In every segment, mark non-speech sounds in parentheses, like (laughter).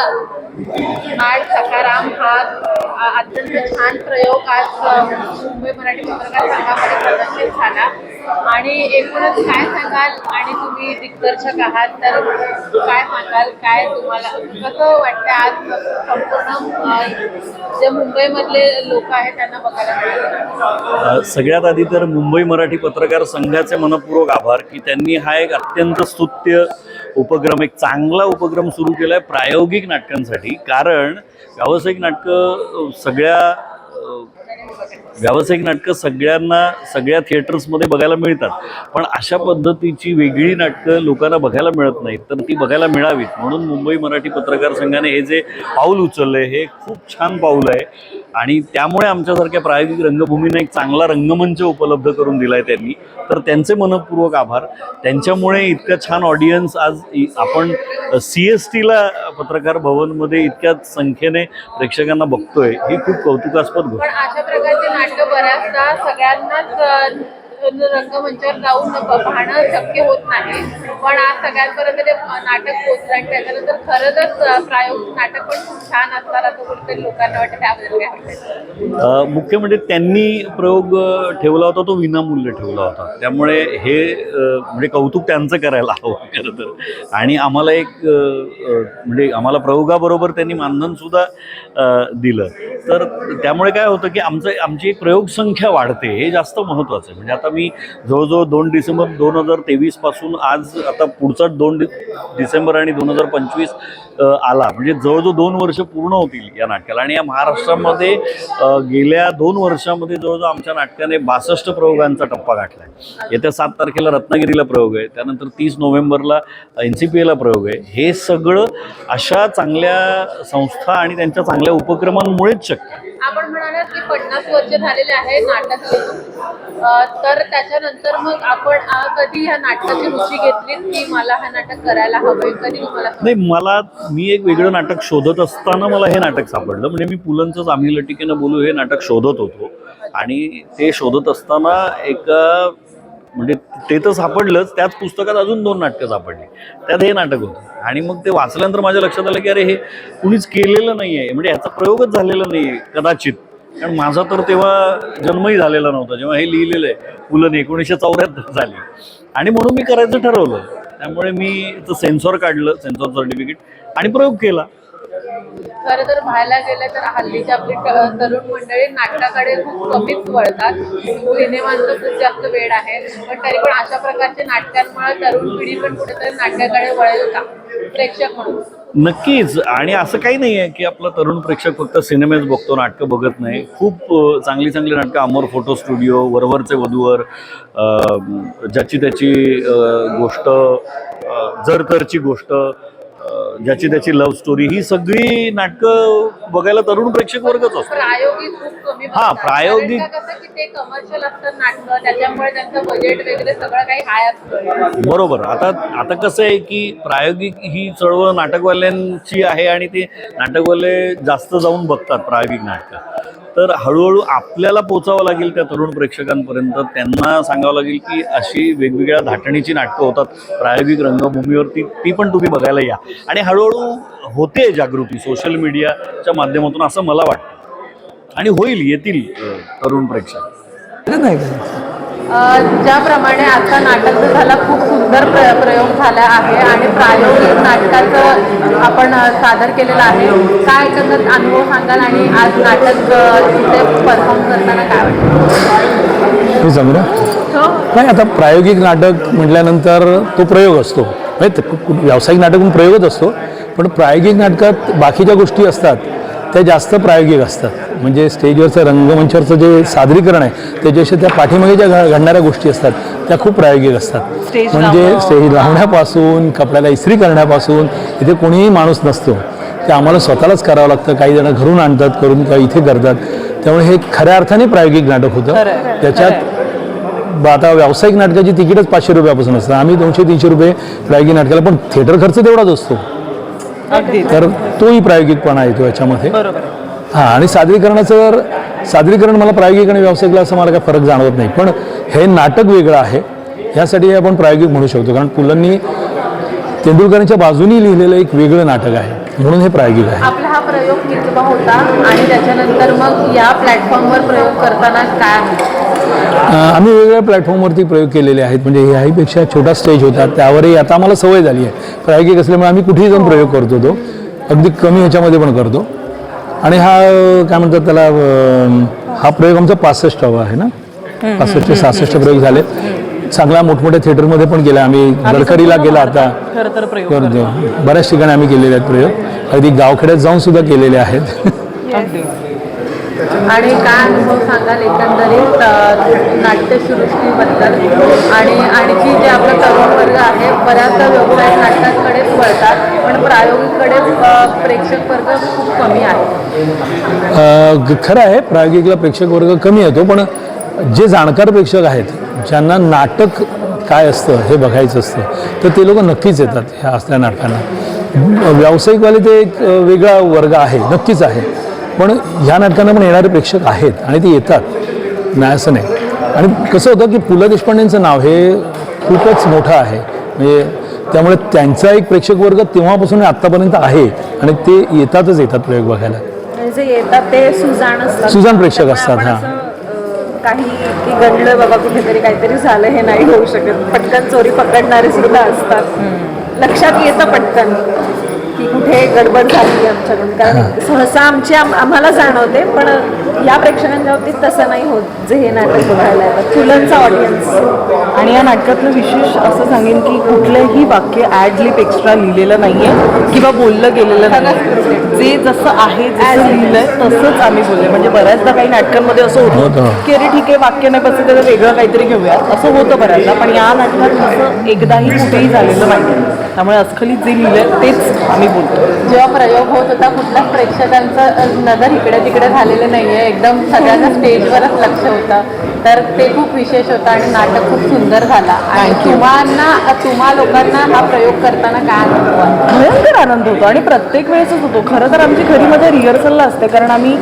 नाट सकाराम हा अत्यंत छान प्रयोग. आज मुंबई मराठी पत्रकार संघामध्ये प्रदर्शित झाला. आणि एकूणच काय सांगाल? आणि तुम्ही दिग्दर्शक आहात तर काय सांगाल? काय तुम्हाला कसं वाटतं आज संपूर्ण जे मुंबईमधले लोक आहेत त्यांना बघायला सगळ्यात आधी तर मुंबई मराठी पत्रकार संघाचे मनपूर्वक आभार की त्यांनी हा एक अत्यंत स्तुत्य उपक्रम एक चांगला उपक्रम सुरू केला आहे प्रायोगिक नाटकांसाठी. कारण व्यावसायिक नाटकं सगळ्या व्यावसायिक नाटकं सगळ्यांना सगळ्या थिएटर्समध्ये बघायला मिळतात. पण अशा पद्धतीची वेगळी नाटकं लोकांना बघायला मिळत नाहीत. तर ती बघायला मिळावीत. म्हणून मुंबई मराठी पत्रकार संघाने हे जे पाऊल उचललं हे खूप छान पाऊल आहे. आणि त्यामुळे आमच्यासारख्या प्रायोगिक रंगभूमीने एक चांगला रंगमंच उपलब्ध करून दिला आहे त्यांनी. तर त्यांचे मनपूर्वक आभार. त्यांच्यामुळे इतका छान ऑडियन्स आज आपण सी एस टीला पत्रकार भवनमध्ये इतक्या संख्येने प्रेक्षकांना बघतोय. ही खूप कौतुकास्पद गोष्ट. पण बऱ्याचदा सगळ्यांनाच रंगमंचावर जाऊन पाहणं शक्य होत नाही. पण आज सगळ्यांपर्यंत ते नाटक पोहोचलं आणि त्याच्यानंतर खरंच अ, प्रायोगिक नाटक पण खूप छान असणार असं कुठेतरी लोकांना वाटतं त्याबद्दल काय वाटतं? मुख्य म्हणजे त्यांनी प्रयोग ठेवला होता तो विनामूल्य ठेवला होता. त्यामुळे हे म्हणजे कौतुक त्यांचं करायला हवं खरं तर. आणि आम्हाला एक म्हणजे आम्हाला प्रयोगाबरोबर त्यांनी मानधनसुद्धा अ, दिलं. तर त्यामुळे काय होतं की आमचं आमची एक प्रयोगसंख्या वाढते हे जास्त महत्त्वाचं आहे. म्हणजे आता मी जवळजवळ दोन डिसेंबर दोन हजार तेवीसपासून आज आता पुढचा दोन डि डिसेंबर आणि दोन हजार पंचवीस आला. म्हणजे जवळजवळ दोन वर्ष पूर्ण होतील या नाटकाला. आणि या महाराष्ट्रामध्ये गेल्या दोन वर्षामध्ये जवळजवळ आमच्या नाटकाने बासष्ट प्रयोगांचा टप्पा गाठला आहे येत्या सात तारखेला रत्नागिरीला प्रयोग आहे. त्यानंतर तीस नोव्हेंबरला एन सी पी एला प्रयोग आहे. हे सगळं अशा चांगल्या संस्था आणि त्यांच्या चांगल्या उपक्रमांमुळेच शक्य आहे. आपण म्हणालात की पन्नास वर्ष झालेले आहे नाटक तर त्याच्यानंतर मग आपण कधी ह्या नाटकाची रुची घेतली की मला हे नाटक करायला हवंय? कधी तुम्हाला नाही मला मी एक वेगळं नाटक शोधत असताना मला हे नाटक सापडलं. म्हणजे मी पुलंचंच आम्ही लटिकेनं बोलू हे नाटक शोधत होतो. आणि ते शोधत असताना एका म्हणजे ते तर सापडलंच. त्याच पुस्तकात अजून दोन नाटकं सापडली. त्यात हे नाटक होतं. आणि मग ते वाचल्यानंतर माझ्या लक्षात आलं की अरे हे कुणीच केलेलं नाही आहे म्हणजे याचा प्रयोगच झालेला नाही आहे कदाचित. कारण माझा तर तेव्हा जन्मही झालेला नव्हता. जेव्हा हे लिहिलेलं आहे पुलन एकोणीसशे चौऱ्याहत्तर झाली आणि म्हणून मी करायचं ठरवलं. त्यामुळे मी सेन्सॉर काढलं सेन्सॉर सर्टिफिकेट आणि प्रयोग केला. खरं तर पाहायला गेलं तर हल्लीची आपली तरुण मंडळी नाटकाकडे खूप कमीच वळतात. सिनेमांचं खूप जास्त वेळ आहे. पण तरी पण अशा प्रकारच्या नाटकांमुळे तरुण पिढी पण कुठेतरी नाटकाकडे वळेल का? प्रेक्षक म्हणून. नक्कीच. आणि असं काही नाही आहे की आपला तरुण प्रेक्षक फक्त सिनेमेच बघतो नाटकं बघत नाही. खूप चांगली चांगली नाटकं अमोर फोटो स्टुडिओ वरवरचे वधूवर ज्याची त्याची गोष्ट जरतरची जर तरची गोष्ट ज्याची त्याची लव्ह स्टोरी ही सगळी नाटकं बघायला तरुण प्रेक्षक वर्गच असतो प्रायोगिक खूप कमी हा. प्रायोगिक- कारण का कसं की ते कमर्शियल असतात नाटकं त्याच्यामुळे त्यांचं बजेट वगैरे सगळं काही हाय असतं बरोबर. आता आता कसं आहे की प्रायोगिक ही चळवळ नाटकवाल्यांची आहे आणि ते नाटकवाले जास्त जाऊन बघतात प्रायोगिक नाटकं. तर हळूहळू आपल्याला पोचावं लागेल त्या तरुण प्रेक्षकांपर्यंत. त्यांना सांगावं लागेल की अशी वेगवेगळ्या धाटणीची नाटकं होतात. प्रायोगिक रंगभूमीवरती ती पण तुम्ही बघायला या. आणि हळूहळू होते जागृती सोशल मीडियाच्या माध्यमातून असं मला वाटतं. आणि होईल येतील तरुण प्रेक्षक. नाही ज्याप्रमाणे आता नाटक जो झाला खूप सुंदर प्र प्रयोग झाला आहे आणि प्रायोगिक नाटकाचं आपण सादर केलेलं आहे. काय एकंदर अनुभव सांगाल आणि आज नाटक तिथे परफॉर्म करताना काय वाटतं? मी सांगू ना नाही आता प्रायोगिक नाटक म्हटल्यानंतर तो प्रयोग असतो. म्हणजे व्यावसायिक नाटक पण प्रयोगच असतो. पण प्रायोगिक नाटकात बाकीच्या गोष्टी असतात. त्या जास्त प्रायोगिक असतात. म्हणजे स्टेजवरचं रंगमंचावरचं जे सादरीकरण आहे त्याच्याशी त्या पाठीमागे ज्या घडणाऱ्या गोष्टी असतात त्या खूप प्रायोगिक असतात. म्हणजे स्टेज लावण्यापासून कपड्याला इस्त्री करण्यापासून इथे कोणीही माणूस नसतो. ते आम्हाला स्वतःलाच करावं लागतं. काही जण घरून आणतात करून काही इथे करतात. त्यामुळे हे खऱ्या अर्थाने प्रायोगिक नाटक होतं. त्याच्यात आता व्यावसायिक नाटकाची तिकीटच पाचशे रुपयापासून असतं. आम्ही दोनशे तीनशे रुपये प्रायोगिक नाटकाला पण थिएटर खर्च तेवढाच असतो. तर तोही प्रायोगिकपणा येतो याच्यामध्ये. हां आणि सादरीकरणाचं जर सादरीकरण मला प्रायोगिक आणि व्यावसायिकला असं मला काही फरक जाणवत नाही. पण हे नाटक वेगळं आहे. ह्यासाठी आपण प्रायोगिक म्हणू शकतो. कारण पुलंनी तेंडुलकरांच्या बाजूनी लिहिलेलं एक वेगळं नाटक आहे. म्हणून हे प्रायोगिक आहे. आपला हा प्रयोग कितवा होता आणि त्याच्यानंतर मग या प्लॅटफॉर्मवर प्रयोग करताना काय आम्ही वेगवेगळ्या प्लॅटफॉर्मवरती प्रयोग केलेले आहेत. म्हणजे ह्याहीपेक्षा छोटा स्टेज होता. त्यावरही आता आम्हाला सवय झाली आहे. प्रायोगिक असल्यामुळे आम्ही कुठेही जाऊन प्रयोग करतो तो. अगदी कमी ह्याच्यामध्ये पण करतो. आणि हा काय म्हणतात त्याला हा प्रयोग आमचा पासष्टावा आहे ना? पासष्ट सहासष्ट प्रयोग झाले. चांगला मोठमोठ्या थिएटरमध्ये पण गेला आम्ही गडकरीला गेला आता. खरं तर प्रयोग करतो. बऱ्याच ठिकाणी आम्ही केलेले आहेत प्रयोग. अगदी गावखेड्यात जाऊन सुद्धा केलेले आहेत. अगदी. आणि काय अनुभव सांगाल एकंदरीत अ, नाट्यसृष्टीबद्दल आणि आणखी जे आपला तरुण वर्ग आहे बऱ्याचदा व्यवसाय नाटकांकडेच वळतात पण प्रायोगिककडे प्रेक्षक वर्ग खूप कमी आहे. खरं आहे प्रायोगिकला प्रेक्षक वर्ग कमी येतो पण जे जाणकार प्रेक्षक आहेत ज्यांना नाटक काय असतं हे बघायचं असतं तर ते लोक नक्कीच येतात ह्या असल्या नाटकांना. व्यावसायिकवाले ते एक वेगळा वर्ग आहे नक्कीच आहे. पण ह्या नाटकांना पण येणारे प्रेक्षक आहेत आणि ते येतात. नाही असं नाही. आणि कसं होतं की पु ल देशपांडेंचं नाव हे खूपच मोठं आहे. म्हणजे त्यामुळे त्यांचा एक प्रेक्षक वर्ग तेव्हापासून आत्तापर्यंत आहे आणि ते येतातच येतात प्रयोग बघायला. म्हणजे येतात ते सुजाण सुजाण प्रेक्षक असतात, हां. काही की घडलं बाबा कुठेतरी काहीतरी झालं हे नाही होऊ शकत. पटकन चोरी पकडणारे सुद्धा असतात. लक्षात येतं पटकन की कुठे गडबड झाली आमच्याकडून. कारण सहसा आमची आम- आम्हाला जाणवते पण या प्रेक्षकांच्या बाबतीत तसं नाही होत जे हे नाटक बघायला येतात फुलांचा ऑडियन्स आणि या नाटकातलं विशेष असं सांगेन की कुठलंही वाक्य ॲड लिप एक्स्ट्रा लिहिलेलं नाहीये किंवा बोललं गेलेलं नाही जे जसं आहे जसं लिहिलंय तसंच आम्ही बोलले. म्हणजे बऱ्याचदा काही नाटकांमध्ये असं होतं. की अरे ठीक आहे वाक्य नाही बसलं तर वेगळं काहीतरी घेऊयात. असं होतं बऱ्याचदा पण या नाटकात असं एकदाही कुठेही झालेलं नाही त्यामुळे अस्खलित जे लिहिलं तेच आम्ही बोलतो. जेव्हा प्रयोग होत होता कुठल्याच प्रेक्षकांचं नजर इकडे तिकडे झालेलं नाहीये. एकदम सगळ्यांना स्टेजवरच लक्ष होतं. तर ते खूप विशेष होतं आणि नाटक खूप सुंदर झाला. आणि तुम्हाला तुम्हा लोकांना हा प्रयोग करताना काय अनुभव आला? भयंकर आनंद होतो आणि प्रत्येक वेळेसच होतो. खरं तर आमची खरी मजा रिहर्सलला असते कारण आम्ही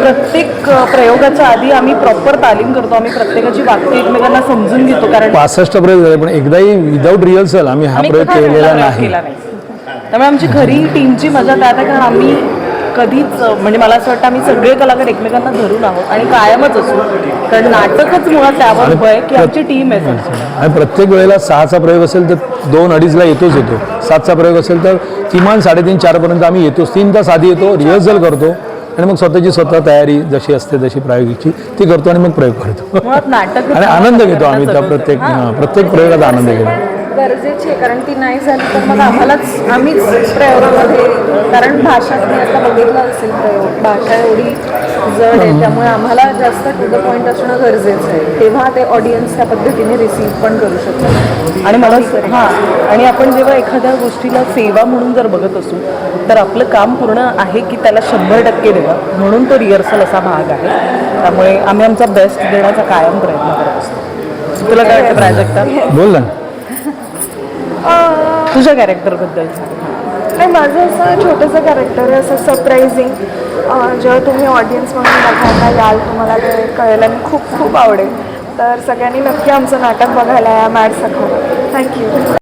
प्रत्येक अ, प्रयोगाच्या आधी आम्ही प्रॉपर तालीम करतो. आम्ही प्रत्येकाची वाक्य एकमेकांना समजून घेतो कारण पासष्ट प्रयोग झाले पण एकदाही विदाऊट रिहर्सल आम्ही हा आम्ही प्रयोग केलेला प्रयोग नाही. केला नाही. त्यामुळे आमची खरी टीमची मजा त्यात आहे कारण आम्ही कधीच म्हणजे मला असं वाटतं आम्ही सगळे कलाकार एकमेकांना धरून आहोत आणि कायमच असू. कारण नाटकच मुळात त्यावर आहे की आमची टीम आहे. आणि प्रत्येक वेळेला सहाचा प्रयोग असेल तर दोन अडीचला येतोच येतो. सातचा प्रयोग असेल तर किमान साडेतीन चारपर्यंत आम्ही येतोच तीन तास आधी येतो रिहर्सल करतो. आणि मग स्वतःची स्वतः तयारी जशी असते जशी प्रायोगिकची ती करतो आणि मग प्रयोग करतो. (laughs) आणि आनंद घेतो आम्ही त्या प्रत्येक प्रत्येक प्रयोगात आनंद घेतो. गरजेची आहे कारण ती नाही झाली तर मग आम्हालाच आम्हीच प्रयोगामध्ये कारण भाषा तुम्ही आता बघितलं असेल प्रयोग भाषा एवढी जड आहे त्यामुळे आम्हाला जास्त टू द पॉईंट असणं गरजेचं आहे. तेव्हा ते ऑडियन्स त्या पद्धतीने रिसीव्ह पण करू शकतात. आणि मला हां आणि आपण जेव्हा एखाद्या गोष्टीला सेवा म्हणून जर बघत असू तर आपलं काम पूर्ण आहे की त्याला शंभर टक्के देणं म्हणून तो रिहर्सल असा भाग आहे. त्यामुळे आम्ही आमचा बेस्ट देण्याचा कायम प्रयत्न करत असतो. तुला काय वाटतं प्राजक्ता? बोल ना. तुझ्या कॅरेक्टरबद्दल नाही माझं असं छोटंसं कॅरेक्टर आहे असं सरप्राईझिंग जेव्हा तुम्ही ऑडियन्स म्हणून बघायला याल तुम्हाला ते कळेल आणि खूप खूप आवडेल. तर सगळ्यांनी नक्की आमचं नाटक बघायला या मॅड सखा थँक्यू